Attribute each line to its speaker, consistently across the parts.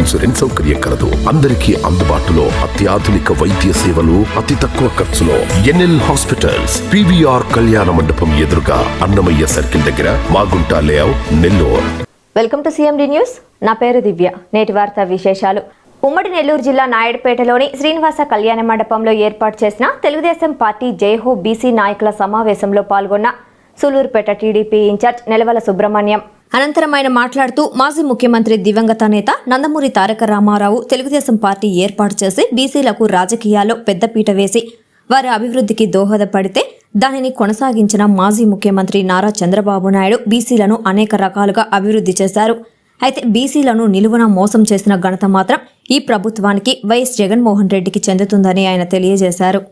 Speaker 1: Insurance సౌకర్యం కలదు. అందరికీ అందుబాటులో అత్యాధునిక వైద్య సేవలు అతి తక్కువ ఖర్చులో ఎన్ఎల్ హాస్పిటల్స్ పివిఆర్ కళ్యాణ మండపం ఎదురుగా అన్నమయ్య సర్కిల్ దగ్గర Magunta layout Nellore.
Speaker 2: Welcome to CMD news. నా పేరు దివ్య. నేటి వార్తా విశేషాలు. ఉమ్మడి నెల్లూరు జిల్లా నాయుడుపేటలోని శ్రీనివాస కళ్యాణ మండపంలో ఏర్పాటు చేసిన తెలుగుదేశం పార్టీ జైహో బీసీ నాయకుల సమావేశంలో పాల్గొన్న సూలూరుపేట టీడీపీ ఇన్ఛార్జ్ నెలవల సుబ్రహ్మణ్యం. అనంతరం ఆయన మాట్లాడుతూ మాజీ ముఖ్యమంత్రి దివంగత నేత నందమూరి తారక రామారావు తెలుగుదేశం పార్టీ ఏర్పాటు చేసి బీసీలకు రాజకీయాల్లో పెద్దపీట వేసి వారి అభివృద్ధికి దోహదపడితే దానిని కొనసాగించిన మాజీ ముఖ్యమంత్రి నారా చంద్రబాబు నాయుడు బీసీలను అనేక రకాలుగా అభివృద్ధి చేశారు. అయితే బీసీలను నిలువున మోసం చేసిన ఘనత మాత్రం ఈ ప్రభుత్వానికి వైఎస్ జగన్మోహన్ రెడ్డికి చెందుతుందని ఆయన తెలియజేశారు.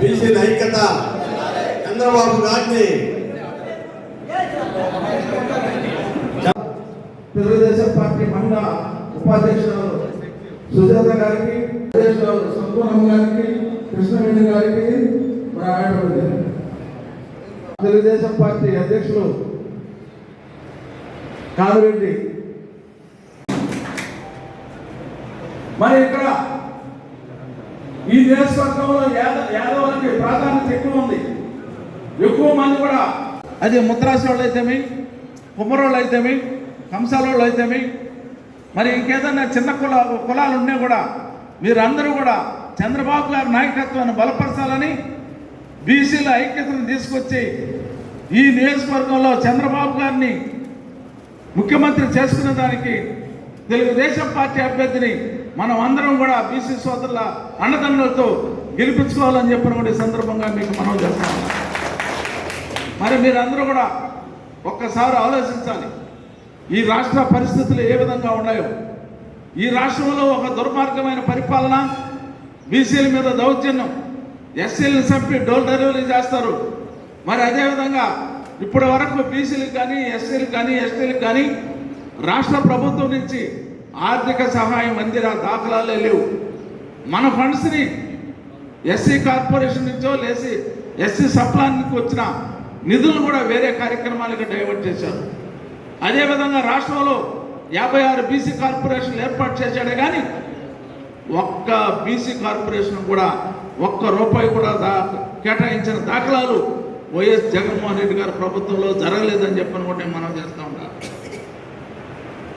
Speaker 3: బీసీల ఐక్యత చంద్రబాబు గారిని.
Speaker 4: తెలుగుదేశం పార్టీ మహిళా ఉపాధ్యక్షురాలు సుజాత గారికి అధ్యక్షురాలు గారికి కృష్ణవేణి గారికి తెలుగుదేశం పార్టీ అధ్యక్షులు కామిరెడ్డి. మరి ఇక్కడ ఈ నియోజకవర్గంలో యాదవ్ యాదవులకి ప్రాధాన్యత ఎక్కువ ఉంది. ఎక్కువ మంది కూడా అది ముద్రాసు వాళ్ళు అయితేమి కుమ్మరోళ్ళు అయితేమి కంసాలోళ్ళు అయితేమి మరి ఇంకేదన్నా చిన్న కుల కులాలు ఉన్నా కూడా మీరందరూ కూడా చంద్రబాబు గారి నాయకత్వాన్ని బలపరచాలని బీసీల ఐక్యతను తీసుకొచ్చి ఈ నియోజకవర్గంలో చంద్రబాబు గారిని ముఖ్యమంత్రి చేసుకునే దానికి తెలుగుదేశం పార్టీ అభ్యర్థిని మనం అందరం కూడా బీసీ సోదరుల అండదండలతో గెలిపించుకోవాలని చెప్పిన కూడా సందర్భంగా మీకు మనం చేస్తాం మరి మీరందరూ కూడా ఒక్కసారి ఆలోచించాలి. ఈ రాష్ట్ర పరిస్థితులు ఏ విధంగా ఉన్నాయో. ఈ రాష్ట్రంలో ఒక దుర్మార్గమైన పరిపాలన బీసీల మీద దౌర్జన్యం ఎస్సీలను చంపి డోర్ డెలివరీ చేస్తారు. మరి అదేవిధంగా ఇప్పటి వరకు బీసీలకు కానీ ఎస్సీలకు కానీ ఎస్టీలకు కానీ రాష్ట్ర ప్రభుత్వం నుంచి ఆర్థిక సహాయం అందిన దాఖలాలే లేవు. మన ఫండ్స్ని ఎస్సీ కార్పొరేషన్ నుంచో లేసి ఎస్సీ సప్లాన్కి వచ్చిన నిధులను కూడా వేరే కార్యక్రమాలకు డైవర్ట్ చేశారు. అదేవిధంగా రాష్ట్రంలో యాభై ఆరు బీసీ కార్పొరేషన్లు ఏర్పాటు చేశాడే కానీ ఒక్క బీసీ కార్పొరేషన్ కూడా ఒక్క రూపాయి కూడా దా కేటాయించిన దాఖలాలు వైఎస్ జగన్మోహన్ రెడ్డి గారి ప్రభుత్వంలో జరగలేదని చెప్పని కూడా నేను మనం చేస్తూ ఉంటాను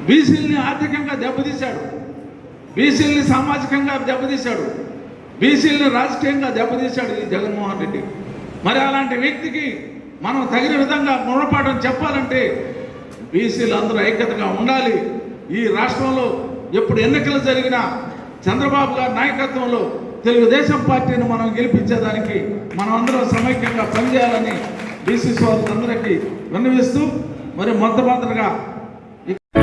Speaker 4: బీసీలని ఆర్థికంగా దెబ్బతీశాడు. బీసీలని సామాజికంగా దెబ్బతీశాడు. బీసీలని రాజకీయంగా దెబ్బతీశాడు ఈ జగన్మోహన్ రెడ్డి. మరి అలాంటి వ్యక్తికి మనం తగిన విధంగా గుణపాఠం చెప్పాలంటే బీసీలు అందరూ ఐక్యతగా ఉండాలి. ఈ రాష్ట్రంలో ఎప్పుడు ఎన్నికలు జరిగినా చంద్రబాబు గారి నాయకత్వంలో తెలుగుదేశం పార్టీని మనం గెలిపించేదానికి మనం అందరం సమైక్యంగా పనిచేయాలని బీసీ సోదరులందరికీ విన్నవిస్తూ మరి మొట్టమొదటిగా